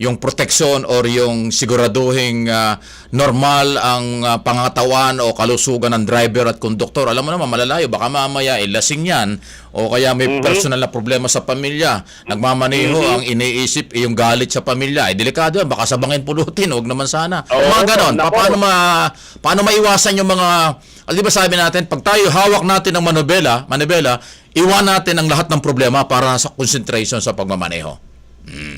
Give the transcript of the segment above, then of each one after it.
yung proteksyon or yung siguraduhing ah, normal ang ah, pangatawan o kalusugan ng driver at konduktor. Alam mo naman, malalayo. Baka mamaya eh, lasing yan o kaya may personal na problema sa pamilya. Nagmamaneho ang iniisip eh, yung galit sa pamilya. Eh, delikado yan. Baka sabangin pulutin. Huwag naman sana. Oo, mga ganon. Pa- paano, ma, paano maiwasan yung mga... Al, di ba sabi natin, pag tayo hawak natin ng manobela, manobela, iwan natin ang lahat ng problema para sa concentration sa pagmamaneho.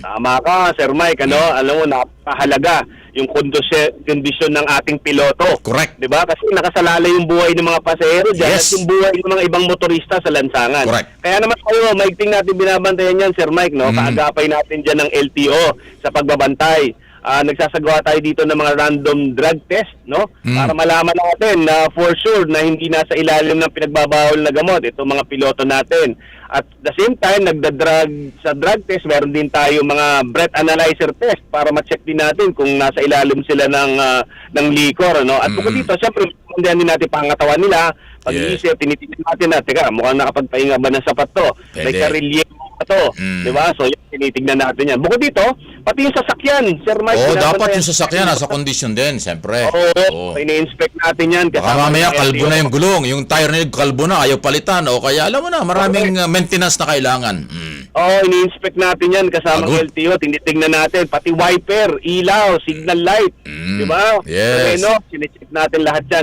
Tama ka, Sir Mike. Ano, alam mo, napakahalaga yung kondisyon, ng ating piloto. Correct. 'Di ba? Kasi nakasalalay yung buhay ng mga pasahero diyan Yes. at yung buhay ng mga ibang motorista sa lansangan. Correct. Kaya naman tayo, maigting natin binabantayan yan, Sir Mike, no? Mm. Kaagapay natin diyan ng LTO sa pagbabantay. Ah, nagsasagawa tayo dito ng mga random drug test, no? Mm. Para malaman natin na for sure na hindi nasa ilalim ng pinagbabawal na gamot itong mga piloto natin. At the same time, nagda-drug sa drug test, meron din tayo mga breath analyzer test para ma-check din natin kung nasa ilalim sila ng ah, ng liquor, no? At bukod Mm. dito, syempre, din natin pangatawan nila, pag-iisip, tinitignan natin na, teka, mukhang nakapagpahinga ba ng sapat to? May Pwede. karilye ba to? Mm. Di ba? So, yun, tinitignan natin yan. Bukod dito, pati yung sasakyan, Sir Mike. Oo, binabantayan- dapat yung sasakyan nasa kondisyon din, siyempre. Oo, Oo. ini-inspect natin yan. Baka mamaya kalbo na yung gulong, yung tire na yung kalbo na, ayaw palitan, o kaya alam mo na, maraming uh, maintenance na kailangan. Mm. Oo, ini-inspect natin yan kasama ng good. LTO. Tinitignan natin, pati wiper, ilaw, signal light. Mm. Di ba? Yes. Ano, sinecheck natin lahat yan.